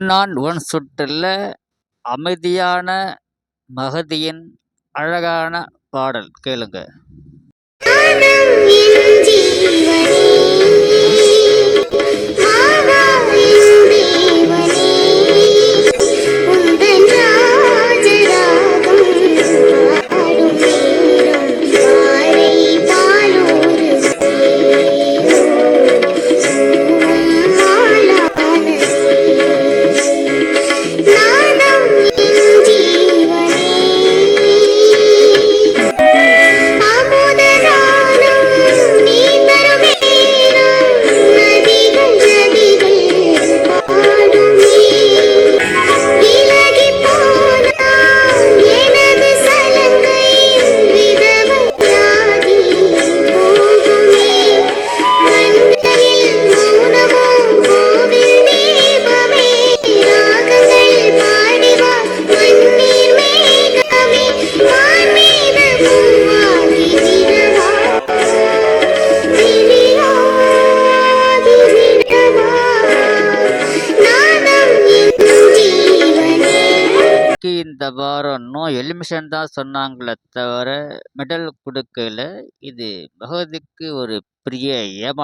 நான் உன் சுட்டில் அமைதியான மகதியின் அழகான பாடல். கேளுங்க. எனக்கு இந்த வாரம்னும் எலிமிஷன் தான் சொன்னாங்களே தவிர மெடல் கொடுக்கல. இது பகவதிக்கு ஒரு பெரிய ஏமா